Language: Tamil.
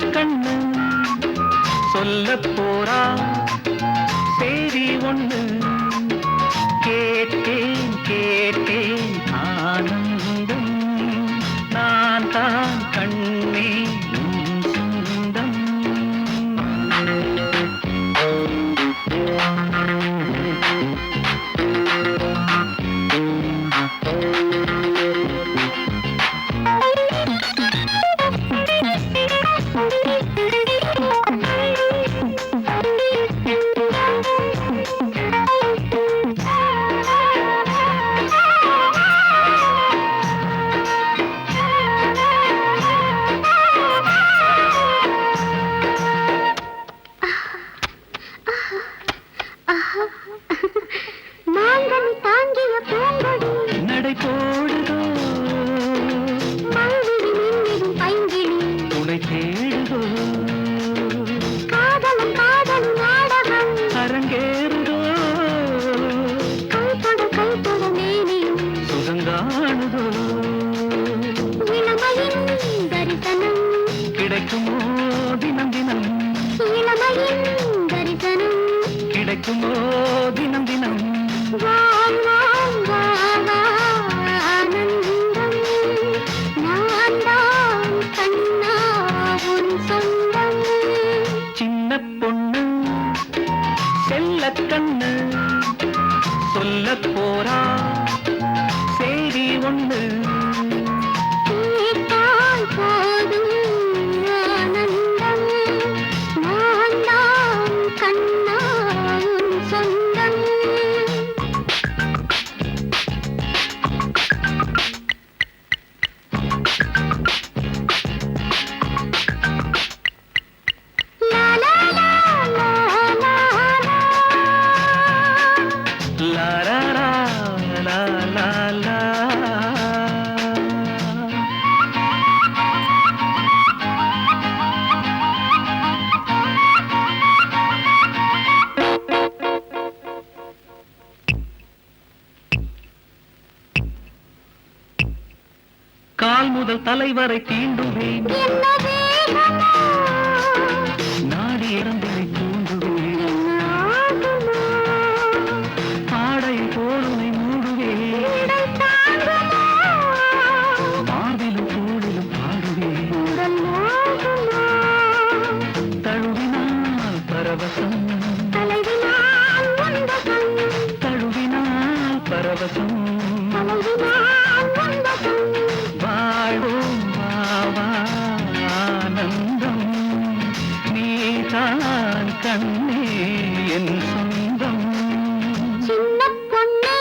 கண்ணு. சொல்ல போறா செய்தி ஒண்ணு. கேட்டேன் கேட்டேன். ஆனந்தம். நான் தான் கண் ಹುಡುಗೂ போறான். செய்தி ஒன்று முதல் தலைவரை தீண்டுவேன் நாடி இறந்ததை தூண்டுவேன். பாடை போருமை மூடுவேன் மார்பிலும் கூடிலும் பாடுவேன் தழுவினால் பரவசம். தழுவினால் பரவசம். பொண்ணே என் சொந்தம். சின்ன பொண்ணே